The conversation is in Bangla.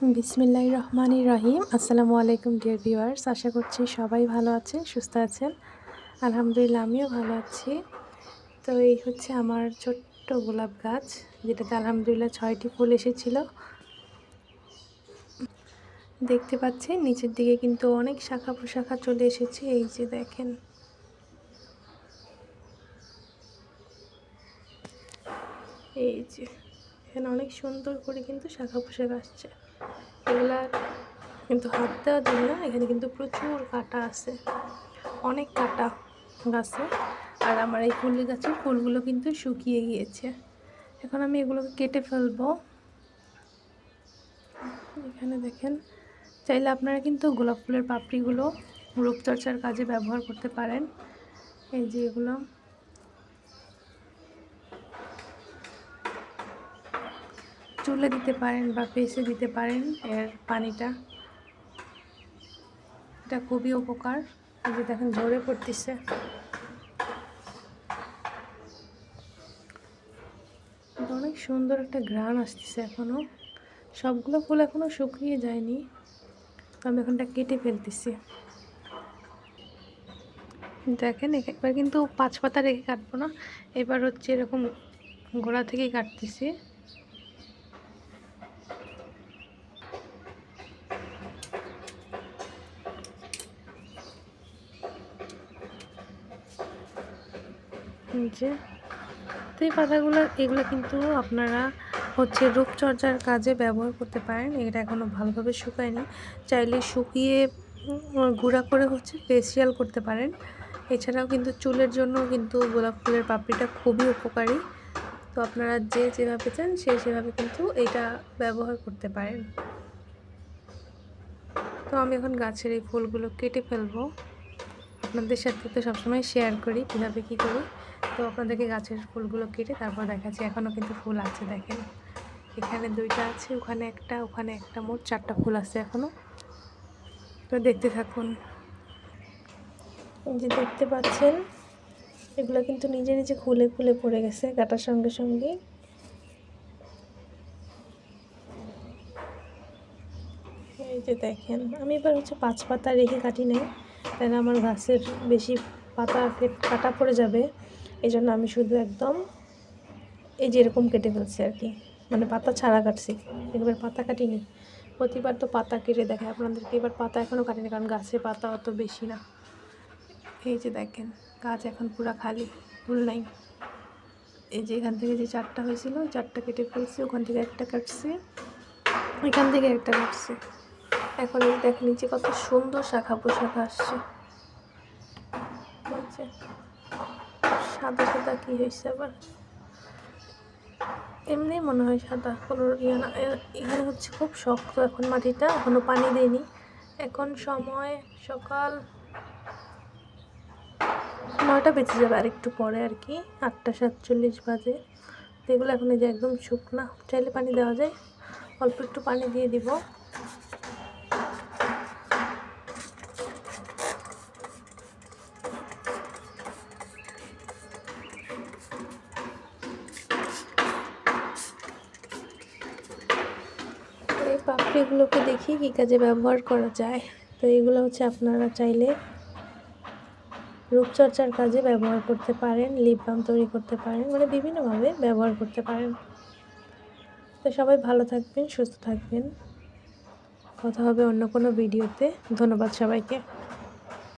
বিসমিল্লাহ রহমান রহিম। আসসালামু আলাইকুম, ডিয়ার ভিউয়ার্স। আশা করছি সবাই ভালো আছেন, সুস্থ আছেন। আলহামদুলিল্লাহ, আমিও ভালো আছি। তো এই হচ্ছে আমার ছোট্ট গোলাপ গাছ, যেটাতে আলহামদুলিল্লাহ ছয়টি ফুল এসেছিল। দেখতে পাচ্ছেন, নিচের দিকে কিন্তু অনেক শাখা প্রশাখা চলে এসেছে। এই যে দেখেন। এই যে, এখানে অনেক সুন্দর করে কিন্তু শাখা পোশাক আসছে। এগুলা কিন্তু হাত দেওয়া যায় না, এখানে কিন্তু প্রচুর কাটা আছে। অনেক কাটা গাছে। আর আমার এই ফুল গাছের ফুলগুলো কিন্তু শুকিয়ে গিয়েছে। এখন আমি এগুলোকে কেটে ফেলব। এখানে দেখেন, চাইলে আপনারা কিন্তু গোলাপ ফুলের পাপড়িগুলো রূপচর্চার কাজে ব্যবহার করতে পারেন। এই যে এগুলো। চুলে দিতে পারেন বা ফেসে দিতে পারেন এর পানিটা। এটা খুবই উপকার। এই যে দেখেন ঝরে পড়তেছে। অনেক সুন্দর একটা গ্রান আসতেছে এখনও সবগুলো ফুল এখনও শুকিয়ে যায়নি। আমি এখনটা কেটে ফেলতেছি। দেখেন একবার কিন্তু পাঁচ পাতা রেখে কাটবো না। এবার হচ্ছে এরকম গোড়া থেকেই কাটতেছি। যে তো এই পাতাগুলো এগুলো কিন্তু আপনারা হচ্ছে রূপচর্চার কাজে ব্যবহার করতে পারেন। এটা এখনও ভালোভাবে শুকায়নি। চাইলে শুকিয়ে গুঁড়া করে হচ্ছে ফেসিয়াল করতে পারেন। এছাড়াও কিন্তু চুলের জন্য কিন্তু গোলাপ ফুলের পাপড়িটা খুবই উপকারী। তো আপনারা যে যেভাবে চান সেই সেভাবে কিন্তু এটা ব্যবহার করতে পারেন। তো আমি এখন গাছের এই ফুলগুলো কেটে ফেলব। আপনাদের সাথে তো সবসময় শেয়ার করি, কীভাবে কী করি। তো আপনাদেরকে গাছের ফুলগুলো কেটে তারপর দেখাচ্ছি। এখনও কিন্তু ফুল আছে দেখেন। এখানে দুইটা আছে, ওখানে একটা ওখানে একটা মোট চারটা ফুল আছে এখনও। তো দেখতে থাকুন। এই যে দেখতে পাচ্ছেন, এগুলো কিন্তু নিজে নিজে খুলে খুলে পড়ে গেছে কাটার সঙ্গে সঙ্গে। এই যে দেখেন, আমি এবার হচ্ছে পাঁচ পাতা রেখে কাটি নাই, তাহলে আমার গাছের বেশি পাতা কাটা পড়ে যাবে। এই জন্য আমি শুধু একদম এই যে এরকম কেটে ফেলছি আর কি। মানে পাতা ছাড়া কাটছি। এবার পাতা কাটিনি। প্রতিবার তো পাতা কেটে দেখে আপনাদেরকে। এবার পাতা এখনও কাটিনি কারণ গাছে পাতা অত বেশি না। এই যে দেখেন, গাছ এখন পুরা খালি, ফুল নাই। এই যে এখান থেকে যে চারটা হয়েছিল চারটা কেটে ফেলছি। ওখান থেকে একটা কাটছি, এখান থেকে একটা কাটছি। এখন এই দেখেন, নিচে কত সুন্দর শাখা পোশাখা আসছে। সাদা সাদা কী হয়েছে আবার? এমনি মনে হয় সাদা কোনো ইয়ে না এখানে হচ্ছে খুব শক্ত এখন মাটিটা এখনও পানি দেয়নি। এখন সময় সকাল নয়টা বেঁচে যাবে আর একটু পরে আর কি, আটটা সাতচল্লিশ বাজে। এগুলো এখন এই যে একদম শুকনা, চাইলে পানি দেওয়া যায়। অল্প একটু পানি দিয়ে দিব। পাপড়িগুলোকে দেখি কী কাজে ব্যবহার করা যায়। তো এগুলো হচ্ছে আপনারা চাইলে রূপচর্চার কাজে ব্যবহার করতে পারেন, লিপ বাম তৈরি করতে পারেন মানে বিভিন্নভাবে ব্যবহার করতে পারেন। তো সবাই ভালো থাকবেন, সুস্থ থাকবেন। কথা হবে অন্য কোনো ভিডিওতে। ধন্যবাদ সবাইকে।